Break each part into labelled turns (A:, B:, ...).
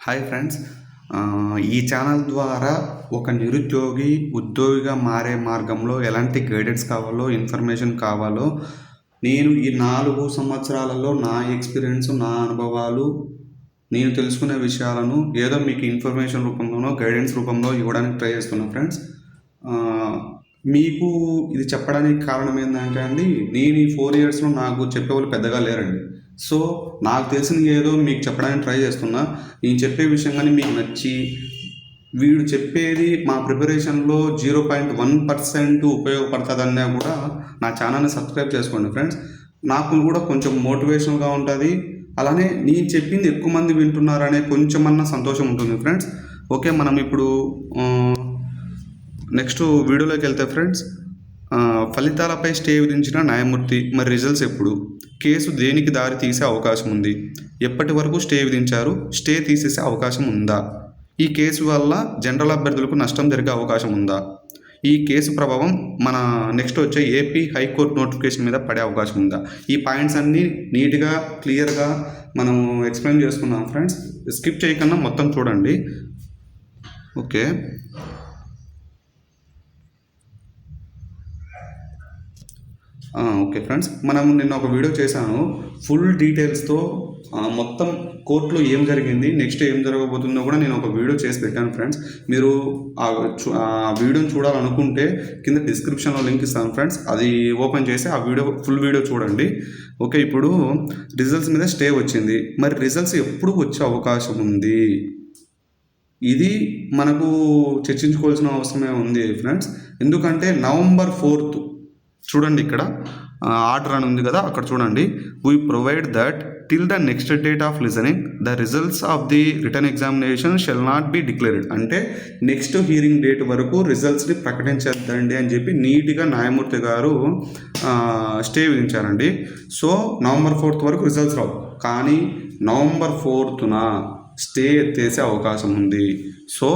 A: Hi friends ఈ channel ద్వారా ఒక నిరుద్యోగి ఉద్యోగిగా మారే మార్గంలో ఎలాంటి గైడెన్స్ కావాలో ఇన్ఫర్మేషన్ కావాలో నేను ఈ నాలుగు సంవత్సరాలలో నా ఎక్స్పీరియన్స్ నా అనుభవాలు నేను తెలుసుకునే విషయాలను ఏదో మీకు ఇన్ఫర్మేషన్ రూపంలోనో గైడెన్స్ రూపంలో ఇవ్వడానికి ట్రై చేస్తున్నాను ఫ్రెండ్స్ మీకు ఇది చెప్పడానికి కారణం ఏంటంటే అండి నేను ఈ ఫోర్ ఇయర్స్లో నాకు చెప్పేవాళ్ళు పెద్దగా లేరండి. సో నాకు తెలిసింది ఏదో మీకు చెప్పడానికి ట్రై చేస్తున్నా. నేను చెప్పే విషయం కానీ మీకు నచ్చి వీడు చెప్పేది మా ప్రిపరేషన్లో జీరో పాయింట్ వన్ పర్సెంట్ ఉపయోగపడుతుందన్నా కూడా నా ఛానల్ని సబ్స్క్రైబ్ చేసుకోండి ఫ్రెండ్స్. నాకు కూడా కొంచెం మోటివేషన్గా ఉంటుంది. అలానే నేను చెప్పింది ఎక్కువ మంది వింటున్నారనే కొంచెమన్నా సంతోషం ఉంటుంది ఫ్రెండ్స్. ఓకే మనం ఇప్పుడు నెక్స్ట్ వీడియోలోకి వెళ్తే ఫ్రెండ్స్ ఫలితాలపై స్టే విధించిన న్యాయమూర్తి మరి రిజల్ట్స్ ఎప్పుడు? కేసు దేనికి దారి తీసే అవకాశం ఉంది? ఎప్పటి వరకు స్టే విధించారు? స్టే తీసేసే అవకాశం ఉందా? ఈ కేసు వల్ల జనరల్ అభ్యర్థులకు నష్టం జరిగే అవకాశం ఉందా? ఈ కేసు ప్రభావం మన నెక్స్ట్ వచ్చే ఏపీ హైకోర్టు నోటిఫికేషన్ మీద పడే అవకాశం ఉందా? ఈ పాయింట్స్ అన్నీ నీట్గా క్లియర్గా మనం ఎక్స్ప్లెయిన్ చేసుకున్నాం ఫ్రెండ్స్. స్కిప్ చేయకుండా మొత్తం చూడండి. ఓకే. ఓకే ఫ్రెండ్స్ మనం నిన్న ఒక వీడియో చేశాను. ఫుల్ డీటెయిల్స్తో మొత్తం కోర్టులో ఏం జరిగింది నెక్స్ట్ ఏం జరగబోతుందో కూడా నేను ఒక వీడియో చేసి పెట్టాను ఫ్రెండ్స్. మీరు ఆ వీడియోని చూడాలనుకుంటే కింద డిస్క్రిప్షన్లో లింక్ ఇస్తాను ఫ్రెండ్స్. అది ఓపెన్ చేసి ఆ వీడియో ఫుల్ వీడియో చూడండి. ఓకే ఇప్పుడు రిజల్ట్స్ మీద స్టే వచ్చింది. మరి రిజల్ట్స్ ఎప్పుడు వచ్చే అవకాశం ఉంది? ఇది మనకు చర్చించుకోవాల్సిన అవసరమే ఉంది ఫ్రెండ్స్ ఎందుకంటే నవంబర్ ఫోర్త్ చూడండి ఇక్కడ. ఆర్డర్ అని ఉంది కదా అక్కడ చూడండి. We provide that till the next date of listening the results of the return examination shall not be declared అంటే నెక్స్ట్ హీరింగ్ డేట్ వరకు రిజల్ట్స్ని ప్రకటించద్దండి అని చెప్పి నీట్గా న్యాయమూర్తి గారు స్టే విధించారండి. సో నవంబర్ ఫోర్త్ వరకు రిజల్ట్స్ రావు. కానీ నవంబర్ ఫోర్త్న స్టే ఎత్తేసే అవకాశం ఉంది. సో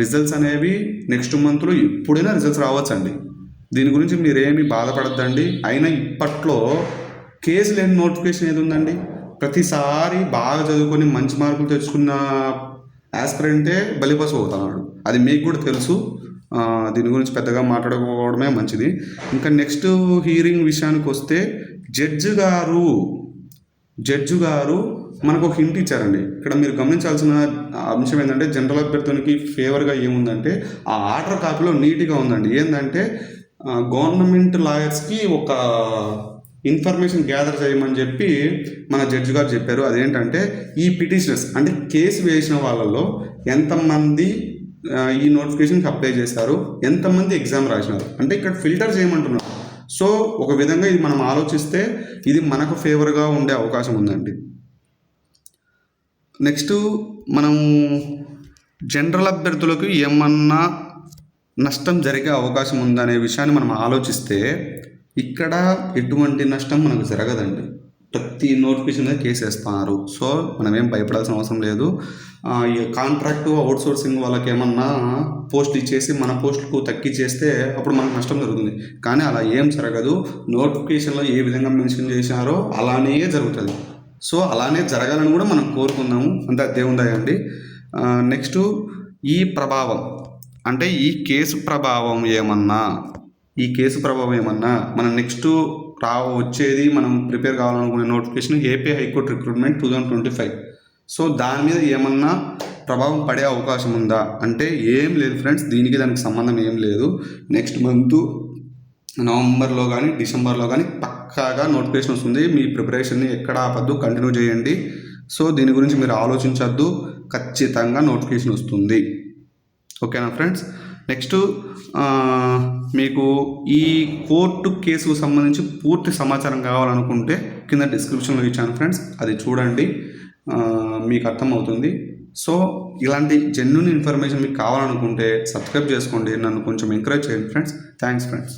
A: రిజల్ట్స్ అనేవి నెక్స్ట్ మంత్లో ఎప్పుడైనా రిజల్ట్స్ రావచ్చండి. దీని గురించి మీరేమి బాధపడద్దండి. అయినా ఇప్పట్లో కేసు లేని నోటిఫికేషన్ ఏది ఉందండి? ప్రతిసారి బాగా చదువుకొని మంచి మార్కులు తెచ్చుకున్న యాస్పిరెంటే బలిపసు అవుతున్నాడు. అది మీకు కూడా తెలుసు. దీని గురించి పెద్దగా మాట్లాడుకోవడమే మంచిది. ఇంకా నెక్స్ట్ హీరింగ్ విషయానికి వస్తే జడ్జి గారు జడ్జి గారు మనకు ఒక హింట్ ఇచ్చారండి. ఇక్కడ మీరు గమనించాల్సిన అంశం ఏంటంటే జనరల్ అభ్యర్థునికి ఫేవర్గా ఏముందంటే ఆ ఆర్డర్ కాపీలో నీట్గా ఉందండి. ఏంటంటే గవర్నమెంట్ లాయర్స్కి ఒక ఇన్ఫర్మేషన్ గ్యాదర్ చేయమని చెప్పి మన జడ్జి గారు చెప్పారు. అదేంటంటే ఈ పిటిషనర్స్ అంటే కేసు వేసిన వాళ్ళలో ఎంతమంది ఈ నోటిఫికేషన్కి అప్లై చేశారు ఎంతమంది ఎగ్జామ్ రాసినారు అంటే ఇక్కడ ఫిల్టర్ చేయమంటున్నారు. సో ఒక విధంగా ఇది మనం ఆలోచిస్తే ఇది మనకు ఫేవర్గా ఉండే అవకాశం ఉందండి. నెక్స్ట్ మనం జనరల్ అభ్యర్థులకు ఏమన్నా నష్టం జరిగే అవకాశం ఉందనే విషయాన్ని మనం ఆలోచిస్తే ఇక్కడ ఎటువంటి నష్టం మనకు జరగదండి. ప్రతి నోటిఫికేషన్ మీద కేసు వేస్తున్నారు. సో మనం ఏం భయపడాల్సిన అవసరం లేదు. ఈ కాంట్రాక్ట్ అవుట్ సోర్సింగ్ వాళ్ళకి ఏమన్నా పోస్ట్ ఇచ్చేసి మన పోస్టుకు తగ్గించేస్తే అప్పుడు మనకు నష్టం జరుగుతుంది. కానీ అలా ఏం జరగదు. నోటిఫికేషన్లో ఏ విధంగా మెన్షన్ చేశారో అలానే జరుగుతుంది. సో అలానే జరగాలని కూడా మనం కోరుకుందాము. అంతే దేవుందా అండి. నెక్స్ట్ ఈ ప్రభావం. అంటే ఈ కేసు ప్రభావం ఏమన్నా ఈ కేసు ప్రభావం ఏమన్నా మనం నెక్స్ట్ రా వచ్చేది మనం ప్రిపేర్ కావాలనుకునే notification AP high court recruitment two thousand twenty five so దాని మీద ఏమన్నా ప్రభావం పడే అవకాశం ఉందా? అంటే ఏం లేదు ఫ్రెండ్స్ దీనికి దానికి సంబంధం ఏం లేదు. నెక్స్ట్ మంత్ నవంబర్లో కానీ డిసెంబర్లో కానీ పక్కాగా నోటిఫికేషన్ వస్తుంది. మీ ప్రిపరేషన్ని ఎక్కడ ఆపద్దు కంటిన్యూ చేయండి. సో దీని గురించి మీరు ఆలోచించద్దు. ఖచ్చితంగా నోటిఫికేషన్ వస్తుంది. ఓకేనా ఫ్రెండ్స్? నెక్స్ట్ మీకు ఈ కోర్టు కేసుకు సంబంధించి పూర్తి సమాచారం కావాలనుకుంటే కింద డిస్క్రిప్షన్లో ఇచ్చాను ఫ్రెండ్స్. అది చూడండి. మీకు అర్థమవుతుంది. సో ఇలాంటి జెన్యున్ ఇన్ఫర్మేషన్ మీకు కావాలనుకుంటే సబ్స్క్రైబ్ చేసుకోండి. నన్ను కొంచెం ఎంకరేజ్ చేయండి ఫ్రెండ్స్. Thanks friends